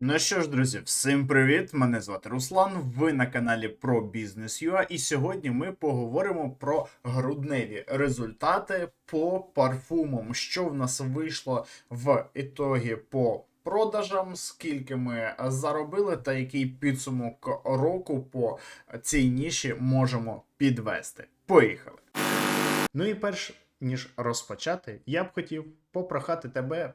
Ну що ж, друзі, всім привіт! Мене звати Руслан. Ви на каналі про бізнес і сьогодні ми поговоримо про грудневі результати по парфумам, що в нас вийшло в ітогі по продажам, скільки ми заробили, та який підсумок року по цій ніші можемо підвести. Поїхали! Ну і перш ніж розпочати, я б хотів попрохати тебе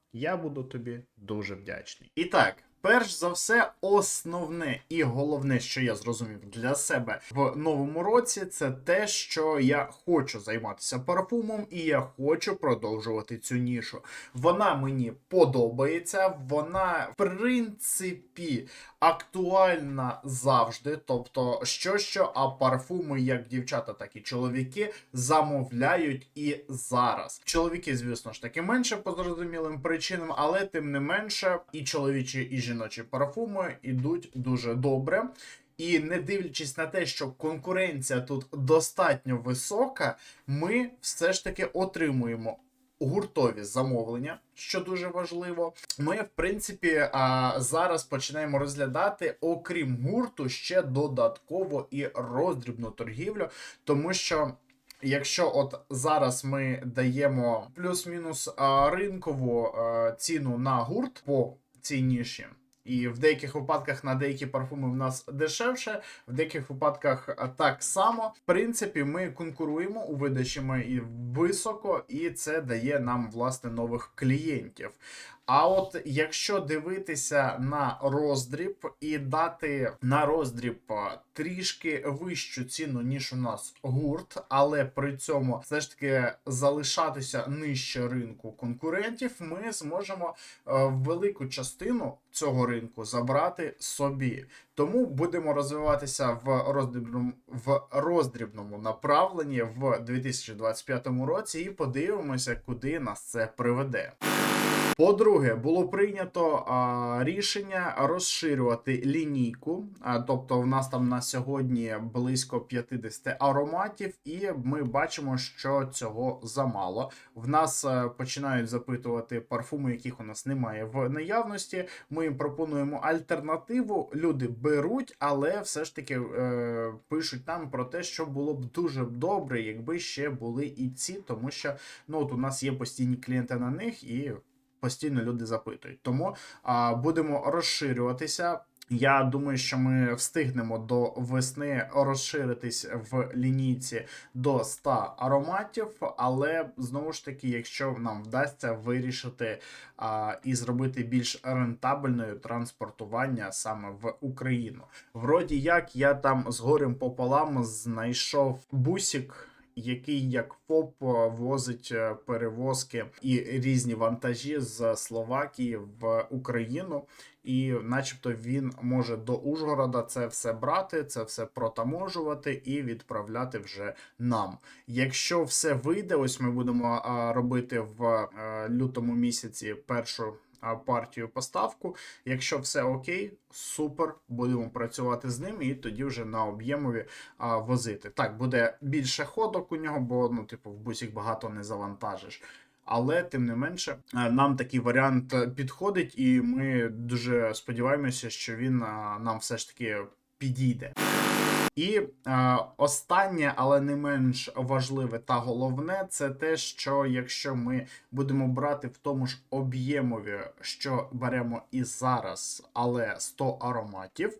я буду тобі дуже вдячний. І так, перш за все, основне і головне, що я зрозумів для себе в новому році, це те, що я хочу займатися парфумом і я хочу продовжувати цю нішу. Вона мені подобається, вона, в принципі, актуальна завжди. Тобто, що що, а парфуми, як дівчата, так і чоловіки, замовляють і зараз. Чоловіки, звісно ж таки, менше по зрозумілим причинам, але тим не менше, і чоловічі, і жіночі парфуми йдуть дуже добре. І не дивлячись на те, що конкуренція тут достатньо висока, ми все ж таки отримуємо гуртові замовлення, що дуже важливо. Ми, в принципі, зараз починаємо розглядати, окрім гурту, ще додатково і роздрібну торгівлю, тому що. Якщо от зараз ми даємо плюс-мінус ринкову ціну на гурт по цій ніші, і в деяких випадках на деякі парфуми в нас дешевше, в деяких випадках так само. В принципі, ми конкуруємо у видачі ми і високо, і це дає нам власне нових клієнтів. А от якщо дивитися на роздріб і дати на роздріб трішки вищу ціну, ніж у нас гурт, але при цьому все ж таки залишатися нижче ринку конкурентів, ми зможемо е, велику частину цього ринку забрати собі. Тому будемо розвиватися в роздрібному в роздрібному направленні в 2025 році і подивимося, куди нас це приведе. По-друге, було прийнято а, рішення розширювати лінійку. А, тобто, в нас там на сьогодні близько 50 ароматів, і ми бачимо, що цього замало. В нас е, починають запитувати парфуми, яких у нас немає в наявності. Ми їм пропонуємо альтернативу. Люди беруть, але все ж таки е, пишуть нам про те, що було б дуже добре, якби ще були і ці, тому що ну от у нас є постійні клієнти на них і постійно люди запитують. Тому а, будемо розширюватися. Я думаю, що ми встигнемо до весни розширитись в лінійці до 100 ароматів, але знову ж таки, якщо нам вдасться вирішити а, і зробити більш рентабельною транспортування саме в Україну. Вроді як я там з горем пополам знайшов бусик який як ФОП возить е, перевозки і різні вантажі з Словакії в Україну, і, начебто, він може до Ужгорода це все брати, це все протаможувати і відправляти вже нам. Якщо все вийде, ось ми будемо робити в а, лютому місяці першу партію поставку. Якщо все окей, супер, будемо працювати з ним, і тоді вже на об'ємові возити. Так, буде більше ходок у нього, бо ну, типу, в бусік багато не завантажиш. Але тим не менше, е, нам такий варіант е, підходить, і ми дуже сподіваємося, що він а, нам все ж таки підійде. І е, останнє, але не менш важливе та головне, це те, що якщо ми будемо брати в тому ж об'ємові, що беремо і зараз, але 100 ароматів.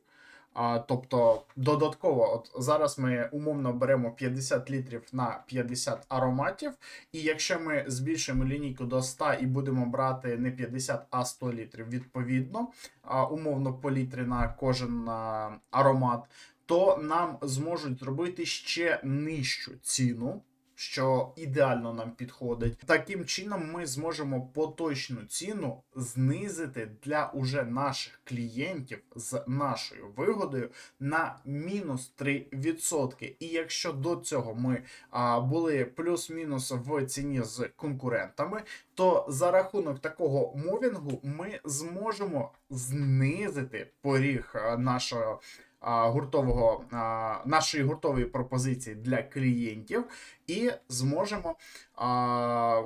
А, тобто додатково, от зараз ми умовно беремо 50 літрів на 50 ароматів, і якщо ми збільшимо лінійку до 100 і будемо брати не 50, а 100 літрів відповідно, а, умовно по літрі на кожен а, аромат, то нам зможуть зробити ще нижчу ціну. що ідеально нам підходить. Таким чином, ми зможемо поточну ціну знизити для уже наших клієнтів з нашою вигодою на мінус 3%. І якщо до цього ми а, були плюс-мінус в ціні з конкурентами, то за рахунок такого мовінгу ми зможемо знизити поріг нашого. Гуртового нашої гуртової пропозиції для клієнтів, і зможемо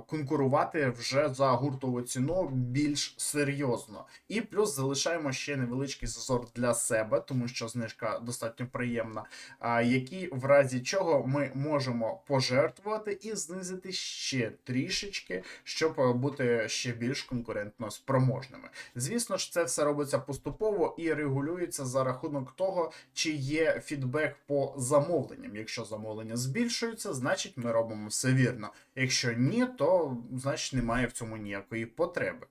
конкурувати вже за гуртову ціну більш серйозно. І плюс залишаємо ще невеличкий зазор для себе, тому що знижка достатньо приємна, які в разі чого ми можемо пожертвувати і знизити ще трішечки, щоб бути ще більш конкурентно спроможними. Звісно ж, це все робиться поступово і регулюється за рахунок того, чи є фідбек по замовленням. Якщо замовлення збільшуються, значить ми робимо все вірно. Якщо ні, то значить немає в цьому ніякої потреби.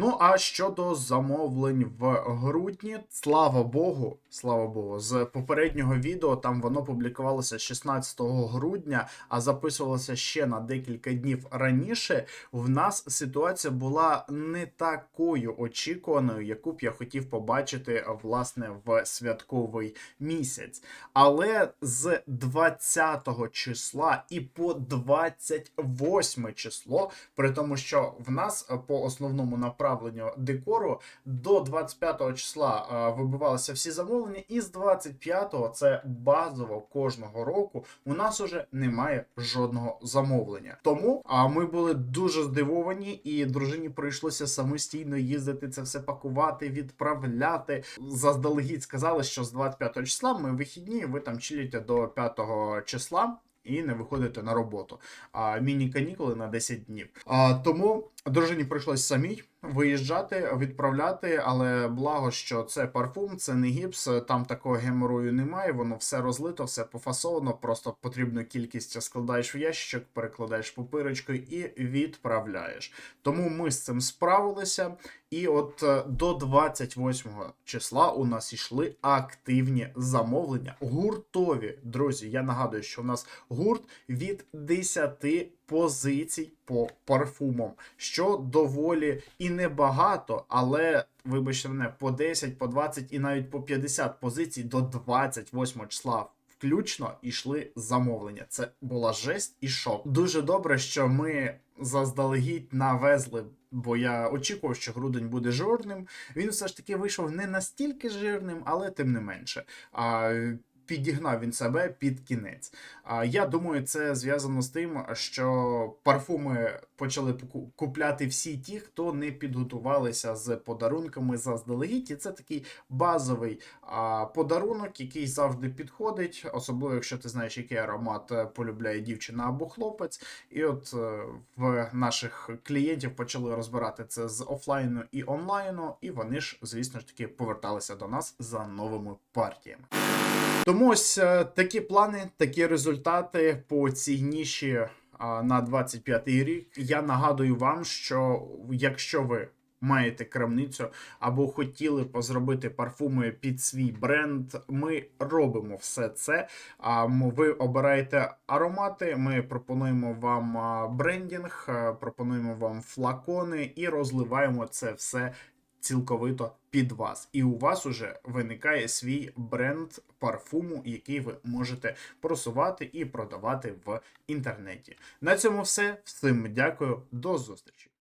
Ну а щодо замовлень в грудні, слава Богу, слава Богу, з попереднього відео там воно публікувалося 16 грудня, а записувалося ще на декілька днів раніше. В нас ситуація була не такою очікуваною, яку б я хотів побачити власне в святковий місяць. Але з 20 числа і по 28 число, при тому, що в нас по основному направленню декору до 25 числа е, вибивалися всі замовлення, і з 25-го, це базово кожного року, у нас уже немає жодного замовлення. Тому а ми були дуже здивовані, і дружині прийшлося самостійно їздити це все пакувати, відправляти. Заздалегідь сказали, що з 25 числа ми вихідні, ви там чиліте до 5 числа. І не виходите на роботу. А міні-канікули на 10 днів. А тому дружині прийшлось самій виїжджати, відправляти, але благо, що це парфум, це не гіпс, там такого геморою немає, воно все розлито, все пофасовано, просто потрібну кількість складаєш в ящичок, перекладаєш пупирочкою і відправляєш. Тому ми з цим справилися. І от е, до 28 числа у нас йшли активні замовлення. Гуртові, друзі. Я нагадую, що у нас гурт від 10 позицій по парфумам, що доволі і небагато, але. Вибачте мене, по 10, по 20 і навіть по 50 позицій до 28 числа включно йшли замовлення. Це була жесть і шок. Дуже добре, що ми заздалегідь навезли. Бо я очікував, що грудень буде жирним. Він все ж таки вийшов не настільки жирним, але тим не менше. А підігнав він себе під кінець. А я думаю, це зв'язано з тим, що парфуми почали купляти всі ті, хто не підготувалися з подарунками заздалегідь. І це такий базовий а, подарунок, який завжди підходить, особливо якщо ти знаєш, який аромат е, полюбляє дівчина або хлопець. І от е, в наших клієнтів почали розбирати це з офлайну і онлайну, і вони ж, звісно ж таки, поверталися до нас за новими партіями. Тому ось е, такі плани, такі результати по цій ніші а, на 25-й рік. Я нагадую вам, що якщо ви маєте крамницю або хотіли б зробити парфуми під свій бренд, ми робимо все це. А ви обираєте аромати, ми пропонуємо вам а, брендінг, пропонуємо вам флакони і розливаємо це все цілковито під вас. І у вас уже виникає свій бренд парфуму, який ви можете просувати і продавати в інтернеті. На цьому все. Всім дякую, до зустрічі.